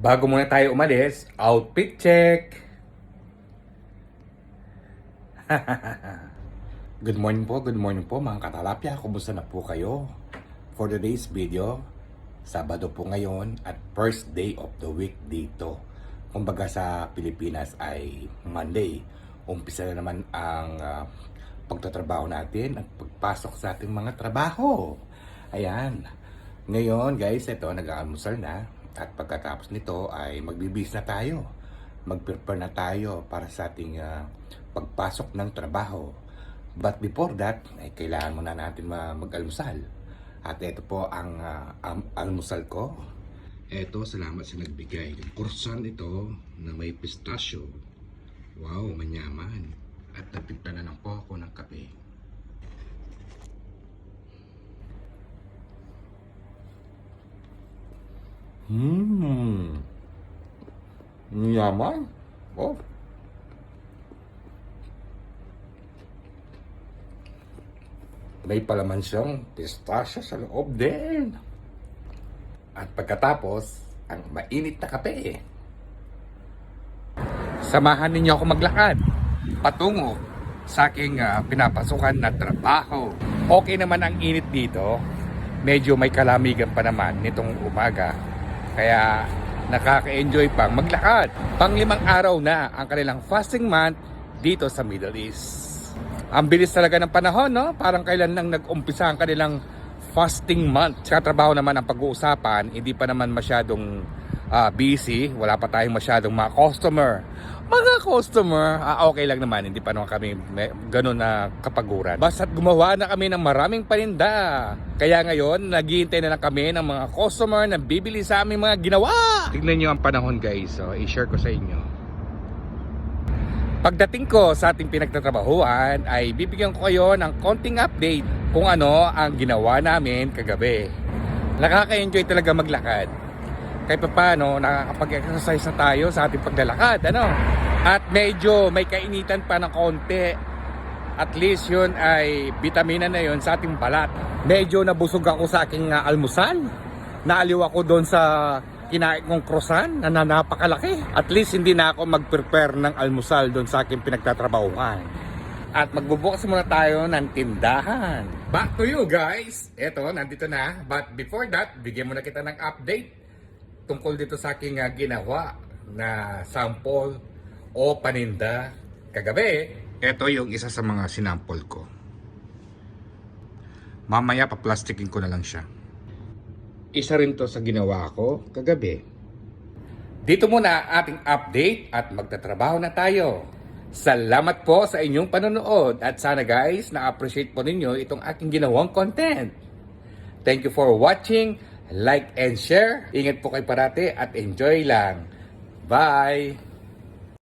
Bago muna tayo umalis, outfit check. good morning po, good morning po mga katalapya. Kumusta na po kayo? For today's video, Sabado po ngayon at first day of the week dito. Kumbaga sa Pilipinas ay Monday. Umpisa na naman ang ah, pagtatrabaho natin at pagpasok sa ating mga trabaho. Ayan. Ngayon guys, ito nag-aamusal na at pagkatapos nito ay magbibis na tayo. Mag-prepare na tayo para sa ating ah, pagpasok ng trabaho. But before that, ay kailangan muna natin ma- mag-almusal. At ito po ang ah, am- almusal ko. Ito, salamat sa nagbigay. Kursan ito na may pistachio. Wow, manyaman. At nagtimpla na lang po ako ng kape. Hmm. Yaman. Oh. May palaman siyang pistachio sa loob din. At pagkatapos, ang mainit na kape. Samahan ninyo ako maglakad patungo sa aking ah, pinapasukan na trabaho. Okay naman ang init dito. Medyo may kalamigan pa naman nitong umaga. Kaya nakaka-enjoy pang maglakad. Panglimang araw na ang kanilang fasting month dito sa Middle East. Ang bilis talaga ng panahon, no? Parang kailan lang nag-umpisa ang kanilang fasting month. Sa trabaho naman ang pag-uusapan, hindi pa naman masyadong ah, busy. Wala pa tayong masyadong mga customer. Mga customer, ah, okay lang naman. Hindi pa naman kami may, ganun na kapaguran. Basta't gumawa na kami ng maraming paninda. Kaya ngayon, naghihintay na lang kami ng mga customer na bibili sa aming mga ginawa. Tignan nyo ang panahon guys. So, i-share ko sa inyo. Pagdating ko sa ating pinagtatrabahuan ay bibigyan ko kayo ng konting update kung ano ang ginawa namin kagabi. Nakaka-enjoy talaga maglakad. Kahit pa paano, nakakapag-exercise na tayo sa ating paglalakad. Ano? At medyo may kainitan pa ng konti. At least yun ay vitamina na yun sa ating balat. Medyo nabusog ako sa aking ah, almusal. Naaliw ako doon sa kinain kong na na- napakalaki. At least hindi na ako mag-prepare ng almusal doon sa aking pinagtatrabahuan. At magbubukas muna tayo ng tindahan. Back to you guys. Eto, nandito na. But before that, bigyan muna kita ng update tungkol dito sa aking ah, ginawa na sample o paninda kagabi. Ito yung isa sa mga sinample ko. Mamaya pa-plastikin ko na lang siya. Isa rin to sa ginawa ko kagabi. Dito muna ating update at magtatrabaho na tayo. Salamat po sa inyong panonood at sana guys na-appreciate po ninyo itong aking ginawang content. Thank you for watching, like and share. Ingat po kayo parati at enjoy lang. Bye!